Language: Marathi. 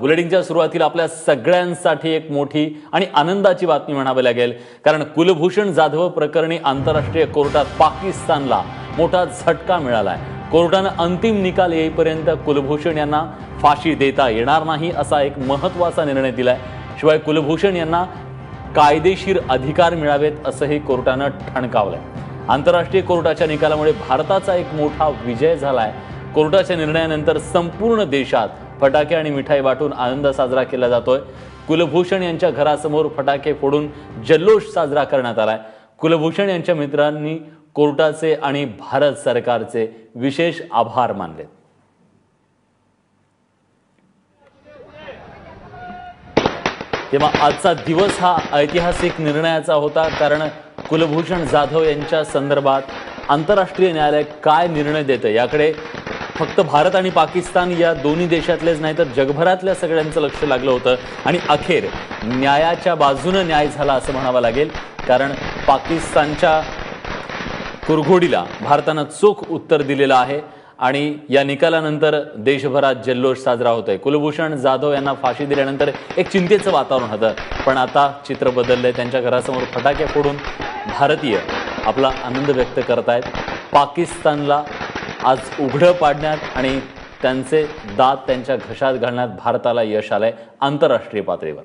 बुलेटिनच्या सुरुवातीला आपल्या सगळ्यांसाठी एक मोठी आणि आनंदाची बातमी म्हणावी लागेल. कारण कुलभूषण जाधव प्रकरणी आंतरराष्ट्रीय कोर्टात पाकिस्तानला मोठा झटका मिळाला आहे कोर्टानं अंतिम निकाल येईपर्यंत कुलभूषण यांना फाशी देता येणार नाही असा एक महत्त्वाचा निर्णय दिलाय. शिवाय कुलभूषण यांना कायदेशीर अधिकार मिळावेत असंही कोर्टानं ठणकावलंय. आंतरराष्ट्रीय कोर्टाच्या निकालामुळे भारताचा एक मोठा विजय झालाय. कोर्टाच्या निर्णयानंतर संपूर्ण देशात फटाके आणि मिठाई वाटून आनंद साजरा केला जातोय. कुलभूषण यांच्या घरासमोर फटाके फोडून जल्लोष साजरा करण्यात आलाय. कुलभूषण यांच्या मित्रांनी कोर्टाचे आणि भारत सरकारचे विशेष आभार मानले. तेव्हा आजचा दिवस हा ऐतिहासिक निर्णयाचा होता कारण कुलभूषण जाधव यांच्या संदर्भात आंतरराष्ट्रीय न्यायालय काय निर्णय देतं याकडे फक्त भारत आणि पाकिस्तान या दोन्ही देशातलेच नाही तर जगभरातल्या सगळ्यांचं लक्ष लागलं होतं. आणि अखेर न्यायाच्या बाजूनं न्याय झाला असं म्हणावं लागेल. कारण पाकिस्तानच्या कुरघोडीला भारतानं चोख उत्तर दिलेलं आहे. आणि या निकालानंतर देशभरात जल्लोष साजरा होतोय. कुलभूषण जाधव यांना फाशी दिल्यानंतर एक चिंतेचं वातावरण होतं. पण आता चित्र बदललंय. त्यांच्या घरासमोर फटाके फोडून भारतीय आपला आनंद व्यक्त करत आहेत पाकिस्तानला आज उघडं पाडण्यात आणि त्यांचे दात त्यांच्या घशात घालण्यात भारताला यश आलंय आंतरराष्ट्रीय पातळीवर.